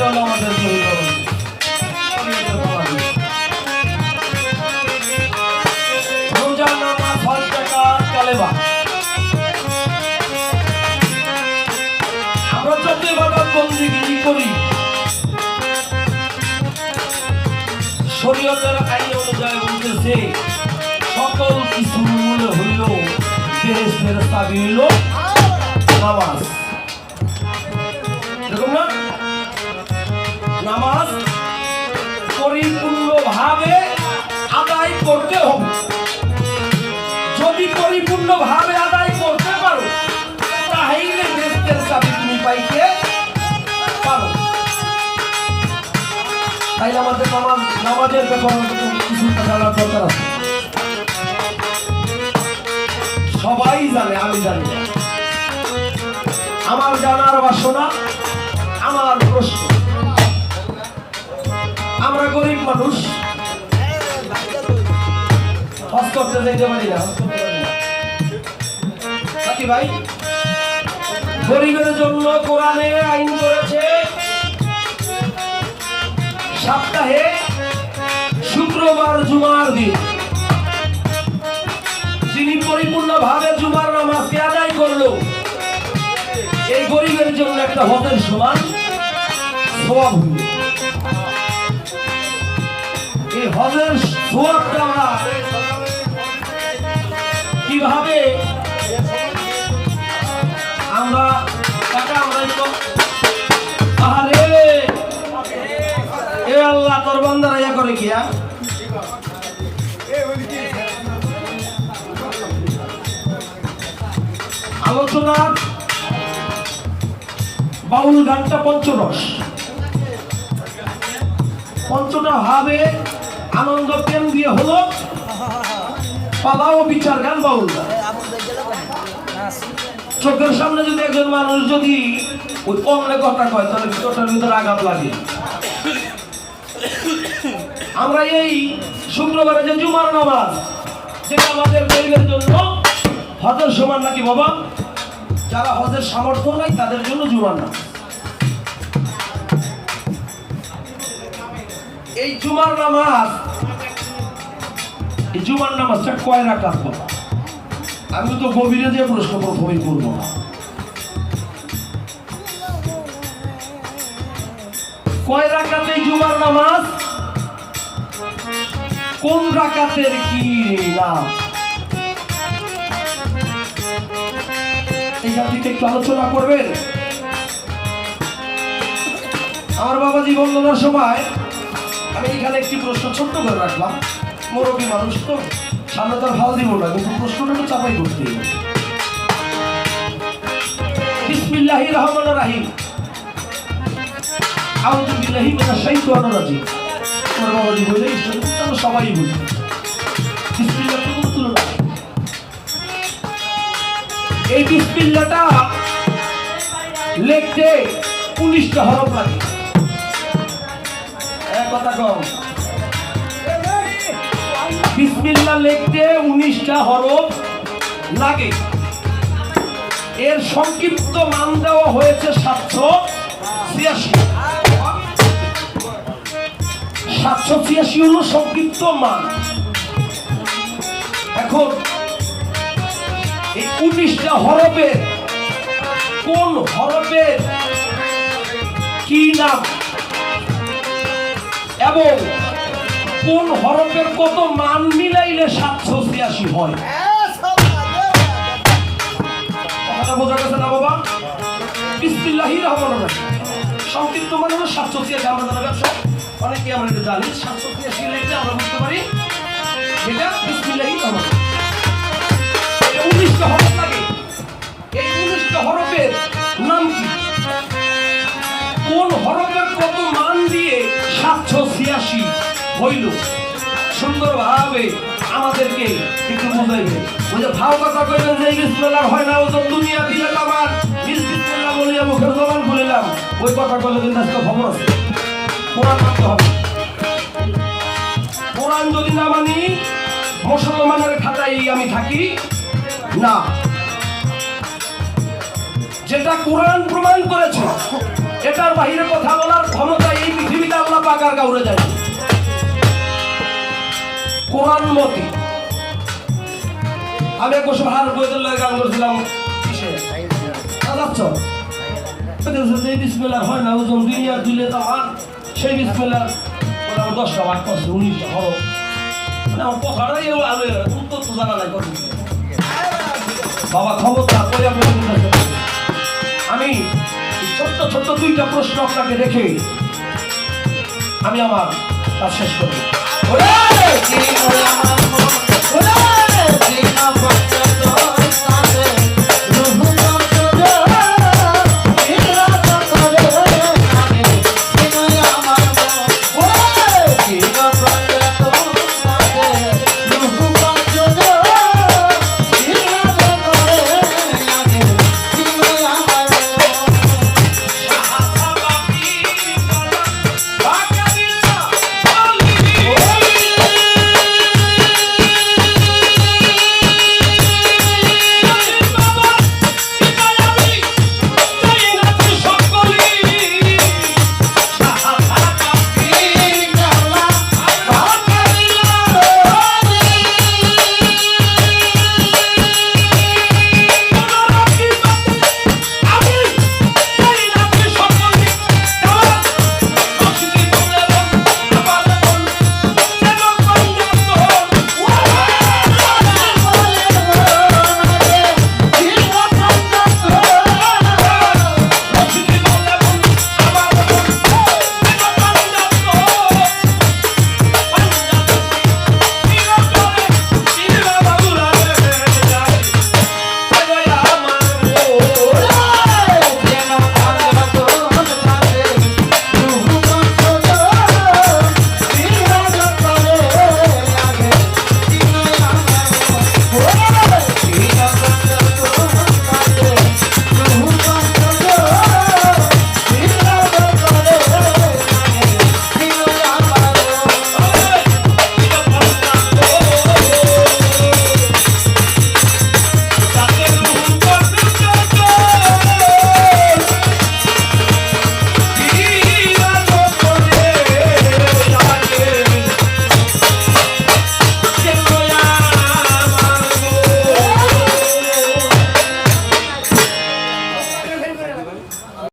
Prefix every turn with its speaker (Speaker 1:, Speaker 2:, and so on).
Speaker 1: হলো আমাদের কালেমা আমরা যত ইবাদত বন্দিগি করি? শরীয়তের আইন অনুযায়ী সকল কিছু মূল হইল ফেরেস্তের চাবি হইল নামাজ। তাই আমাদের নামাজ, নামাজের ব্যাপারে সবাই জানে, আমি জানি আমার জানার বাসনা, আমার প্রশ্ন। আমরা গরিব মানুষ। হজ করতে যাইতে পারি না ভাই? গরিবের জন্য কোরআনে আইন করেছে। সপ্তাহে শুক্রবার জুমার দিন। যিনি পরিপূর্ণভাবে জুমার নামাজকে আদায় করল, এই গরিবের জন্য একটা হজের সমান এই হজের সোয়াবটা আমরা কীভাবে করে? আলোচনার বাউল গানটা পঞ্চরস পঞ্চটা ভাবে আনন্দ প্রেম দিয়ে হলো পালাও বিচার গান বাউল। গান চোখের সামনে যদি একজন মানুষ যদি ওই অন্য কথা কয়, তাহলে ভিতরটার ভিতরে আঘাত লাগে? আমরা এই শুক্রবারে যে জুমার নামাজ, যেটা আমাদের গরিবের জন্য হজের সমান নাকি বাবা? যারা হজের সামর্থ্য নাই, তাদের জন্য জুমার নামাজ। এই জুমার নামাজ, এই জুমার নামাজটা কয় রাকাত বাবা? আমি তো গভীরে যে প্রশ্ন প্রথমেই করব না। কয় রাকাতে জুমার নামাজ? কোন রাকাতের কি নাম এইখান থেকে একটু আলোচনা করবেন? আমার বাবা জীবন দেওয়ার সময়। আমি এখানে একটি প্রশ্ন ছোট্ট করে রাখলাম। মুরব্বী মানুষ তো, সামনে তার ভালো দিব না, কিন্তু প্রশ্নটা একটু চাপাই করতে রহমানির রাহিম। আউযু বিল্লাহি মিনাশ শাইতানির রাজিম আমার বাবাজি বলে আমরা সবাই বলি বিসমিল্লাহ কোনো তুলনা এই বিসমিল্লাহটা লিখতে উনিশটা হরফ লাগে এক কথা কম বিসমিল্লাহ লিখতে উনিশটা হরফ লাগে। এর সংক্ষিপ্ত মান দেওয়া হয়েছে সাতশো ছিয়াশি। সাতশো ছিয়াশি হলো সংক্ষিপ্ত মান। এখন এই উনিশটা হরফের কোন হরফের কি নাম? এবং কোন হরফের কত মান মিলাইলে সাতশো ছিয়াশি হয়? কথাটা বোঝা গেছে না বাবা? বিসমিল্লাহির রহমানির রহিম। সংক্ষিপ্ত মানে সাতশো ছিয়াশি, আমরা যারা ব্যবসা অনেকে আমরা জানি ছিয়াশি লিখলে আমরা বুঝতে পারি। এটা বিসমিল্লাহির রহমান উনিশটা হরফ লাগে। এই উনিশটা হরফের নাম কি? কোন হরফের কত মান দিয়ে হইল? সুন্দরভাবে আমাদেরকে একটু বুঝাইবে। যে ভাও কথা কইবেন যে, বিসমিল্লাহ হয় না ওজন দুনিয়া দিলে আমার। দিলাম ওই কথা বললে কিন্তু আজকে খবর আছে। কোরআন মানতে যদি না মানি, মুসলমানের খাতায় আমি থাকি না। যেটা কোরআন প্রমাণ করেছে, এটার বাহিরে কথা বলার ক্ষমতা এই পৃথিবীতে আল্লাহ পাকার কাউরে যায় কোরআন মতে, আমি এক বছর হার বইদের লয়ে গান করছিলাম বিসমেলার হয় না, ওজন দুনিয়ার দুলে আমার সেই বিসমেলার বলে আমার দশটা উনিশটা হরো মানে আমার কথাটাই এলো আলো উত্তর তো জানা নাই কথা বাবা খবরদার কই আপনি আমি ছোট্ট ছোট্ট দুইটা প্রশ্ন আপনাকে রেখে আমি আমার কাজ শেষ করব!